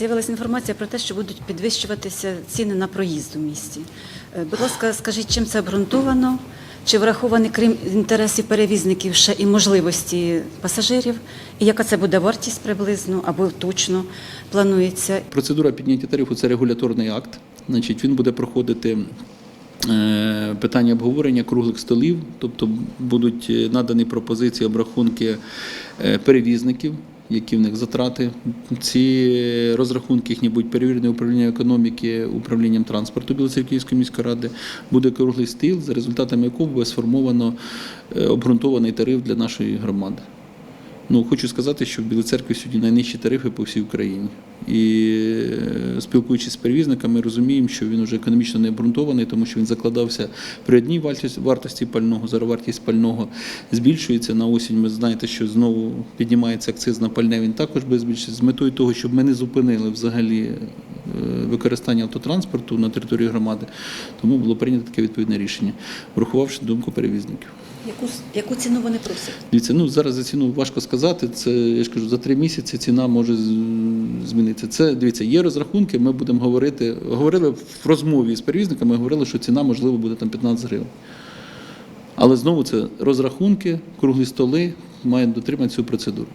з'явилася інформація про те, що будуть підвищуватися ціни на проїзд у місті. Е, Будь ласка, скажіть, чим це обґрунтовано? Чи враховані, крім інтересів перевізників, ще і можливості пасажирів? І яка це буде вартість приблизно або точно планується? Процедура підняття тарифу це регуляторний акт. Значить, він буде проходити е, питання обговорення круглих столів, тобто будуть е, надані пропозиції обрахунки перевізників. Які в них затрати? Ці розрахунки їхні будуть перевірені управління економіки, управлінням транспорту Білоцерківської міської ради. Буде круглий стіл, за результатами якого буде сформовано е, обґрунтований тариф для нашої громади. Ну, хочу сказати, що в Білоцеркві сьогодні найнижчі тарифи по всій Україні. І е, спілкуючись з перевізниками, розуміємо, що він вже економічно не обґрунтований, тому що він закладався при одній вартості, пального, зараз вартість пального збільшується. На осінь ми знаєте, що знову піднімається акциз на пальне, він також би збільшитися з метою того, щоб ми не зупинили взагалі використання автотранспорту на території громади. Тому було прийнято таке відповідне рішення, врахувавши думку перевізників. Яку, яку ціну вони просять? Дивіться, ну зараз за ціну важко сказати. Це я ж кажу, за три місяці ціна може змінитися. Це дивіться, є розрахунки. Ми будемо говорити. Говорили в розмові з перевізниками, говорили, що ціна можливо буде там 15 гривень. Але знову це розрахунки, круглі столи мають дотримати цю процедуру.